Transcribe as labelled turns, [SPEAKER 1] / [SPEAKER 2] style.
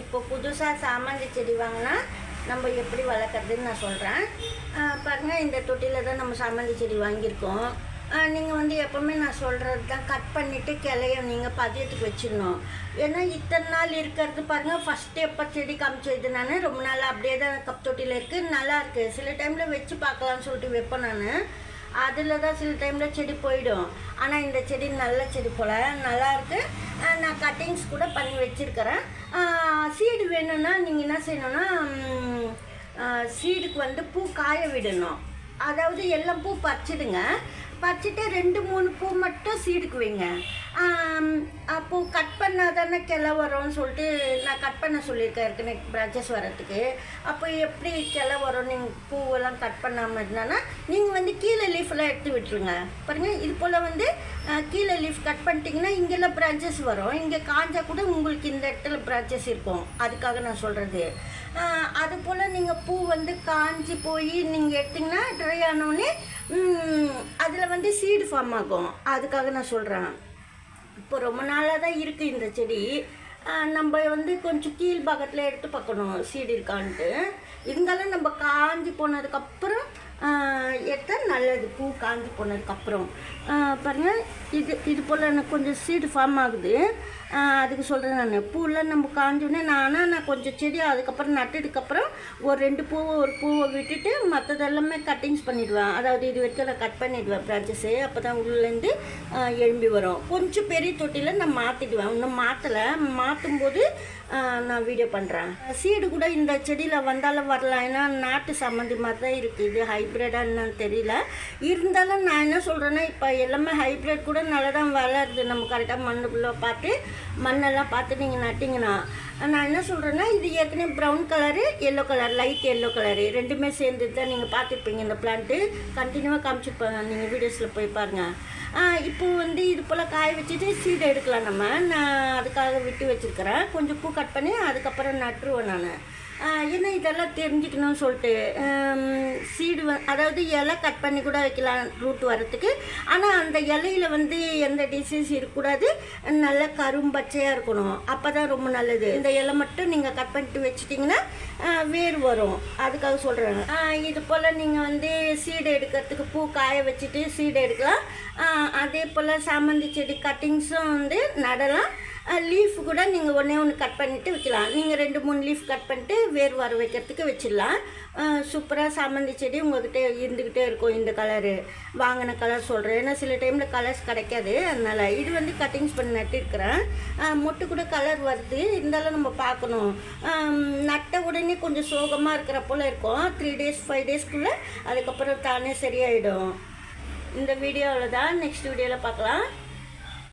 [SPEAKER 1] இப்போ புதுசாக சாமந்தி செடி வாங்கினா நம்ம எப்படி வளர்க்குறதுன்னு நான் சொல்கிறேன் பாருங்கள் இந்த தொட்டியில் தான் நம்ம சாமந்தி செடி வாங்கியிருக்கோம். நீங்கள் வந்து எப்போவுமே நான் சொல்கிறது தான் கட் பண்ணிவிட்டு கிளைய நீங்கள் பதியத்துக்கு வச்சிடணும். ஏன்னா இத்தனை நாள் இருக்கிறது பாருங்கள் ஃபஸ்ட்டு எப்போ செடி காமிச்சது நான் ரொம்ப நாள் அப்படியே தான் கப் தொட்டியில் இருக்குது நல்லா இருக்குது சில டைமில் வச்சு பார்க்கலான்னு சொல்லிட்டு வைப்பேன் நான். அதில் தான் சில டைமில் செடி போயிடும். ஆனால் இந்த செடி நல்ல செடி போல் நல்லாயிருக்கு நான் கட்டிங்ஸ் கூட பண்ணி வச்சுருக்கிறேன். சீடு வேணும்னா நீங்கள் என்ன செய்யணும்னா சீடுக்கு வந்து பூ காய விடணும். அதாவது எல்லாம் பூ பறிச்சிடுங்க. பறிச்சுட்டு ரெண்டு மூணு பூ மட்டும் சீடுக்கு வைங்க. அப்போது கட் பண்ணால் தானே கிளை வரும்னு சொல்லிட்டு நான் கட் பண்ண சொல்லியிருக்கேன் ஏற்கனவே பிரான்ச்சஸ் வரத்துக்கு அப்போ எப்படி கிளை வரும்? நீங்கள் பூவெல்லாம் கட் பண்ணாமல் இருந்தானா நீங்கள் வந்து கீழே லீஃபெல்லாம் எடுத்து விட்டுருங்க. பாருங்கள் இது போல் வந்து கீழே லீஃப் கட் பண்ணிட்டீங்கன்னா இங்கெல்லாம் பிரான்ச்சஸ் வரும். இங்கே காஞ்சால் கூட உங்களுக்கு இந்த இடத்துல பிரான்ச்சஸ் இருக்கும். அதுக்காக நான் சொல்கிறது அது போல் நீங்கள் பூ வந்து காஞ்சி போய் நீங்கள் எடுத்திங்கன்னா ட்ரை ஆனோடனே அதில் வந்து சீடு ஃபார்ம் ஆகும். அதுக்காக நான் சொல்கிறேன் இப்போ ரொம்ப நாளாக தான் இருக்குது இந்த செடி. நம்ம வந்து கொஞ்சம் கீழ் பக்கத்தில் எடுத்து பார்க்கணும் சீடு இருக்கான்ட்டு. இருந்தாலும் நம்ம காஞ்சி போனதுக்கப்புறம் எடுத்தால் நல்லது? பூ காஞ்சி போனதுக்கப்புறம். பாருங்கள் இது இது போல் எனக்கு கொஞ்சம் சீடு ஃபார்ம் ஆகுது. அதுக்கு சொல்கிறேன் நான். பூவெலாம் நம்ம காஞ்சோடனே நானாக நான் கொஞ்சம் செடி அதுக்கப்புறம் நட்டதுக்கப்புறம் ஒரு ரெண்டு பூவை ஒரு பூவை விட்டுட்டு மற்றதெல்லாமே கட்டிங்ஸ் பண்ணிவிடுவேன் அதாவது இது வரைக்கும் நான் கட் பண்ணிவிடுவேன் பிரான்ச்சஸு அப்போ தான் உள்ளேருந்து எழும்பி வரும். கொஞ்சம் பெரிய தொட்டியில் நான் மாற்றிடுவேன் இன்னும் மாற்றலை மாற்றும் போது நான் வீடியோ பண்ணுறேன் சீடு கூட இந்த செடியில் வந்தாலும் வரலாம். ஏன்னா நாட்டு சம்மந்தி மாதிரி தான் இருக்குது இது ஹைப் என்னன்னு தெரியல. இருந்தாலும் நான் என்ன சொல்கிறேன்னா இப்போ எல்லாமே ஹைப்ரிட் கூட நல்லா தான் வளருது. நம்ம கரெக்டாக மண்ணுக்குள்ளே பார்த்து மண்ணெல்லாம் பார்த்து நீங்கள் நட்டிங்கன்னா. நான் என்ன சொல்கிறேன்னா இது ஏற்கனவே brown colour yellow colour light yellow colour ரெண்டுமே சேர்ந்து தான் நீங்கள் பார்த்துருப்பீங்க. இந்த பிளான்ட்டு கண்டினியூவாக காமிச்சிருப்பாங்க நீங்கள் வீடியோஸில் போய் பாருங்கள் இப்போ வந்து இது போல் காய வச்சுட்டு சீடை எடுக்கலாம் நம்ம. நான் அதுக்காக விட்டு வச்சுருக்கிறேன். கொஞ்சம் பூ கட் பண்ணி அதுக்கப்புறம் நட்டுருவேன் நான். ஏன்னா இதெல்லாம் தெரிஞ்சுக்கணும்னு சொல்லிட்டு சீடு வ அதாவது இலை கட் பண்ணி கூட வைக்கலாம் ரூட் வரத்துக்கு ஆனால் அந்த இலையில வந்து எந்த டிசீஸ் இருக்கக்கூடாது. நல்ல கரும்பச்சையாக இருக்கணும். அப்போ தான் ரொம்ப நல்லது. இந்த இலை மட்டும் நீங்கள் கட் பண்ணிட்டு வச்சிட்டிங்கன்னா வேர் வரும். அதுக்காக சொல்கிறேன் இது போல் நீங்கள் வந்து சீடு எடுக்கிறதுக்கு பூ காய வச்சுட்டு சீடு எடுக்கலாம். அதே போல் சாமந்தி செடி கட்டிங்ஸும் வந்து நடலாம். லீஃப் கூட நீங்கள் ஒன்றே ஒன்று கட் பண்ணிவிட்டு வைக்கலாம். நீங்கள் ரெண்டு மூணு லீஃப் கட் பண்ணிட்டு வேர் வர வைக்கிறதுக்கு வச்சிடலாம். சூப்பராக சாமந்தி செடி உங்கள்கிட்ட இருந்துக்கிட்டே இருக்கும். இந்த கலரு வாங்கின கலர் சொல்கிறேன் ஏன்னா சில டைமில் கலர்ஸ் கிடைக்காது. அதனால் இது வந்து கட்டிங்ஸ் பண்ணி நட்டிருக்கிறேன். மொட்டு கூட கலர் வருது. இருந்தாலும் நம்ம பார்க்கணும். நட்ட உடனே கொஞ்சம் சோகமாக இருக்கிற போல் இருக்கும். த்ரீ டேஸ் ஃபைவ் டேஸ்க்குள்ளே அதுக்கப்புறம் தானே சரியாயிடும். இந்த வீடியோவில் தான் நெக்ஸ்ட் வீடியோவில் பார்க்கலாம்.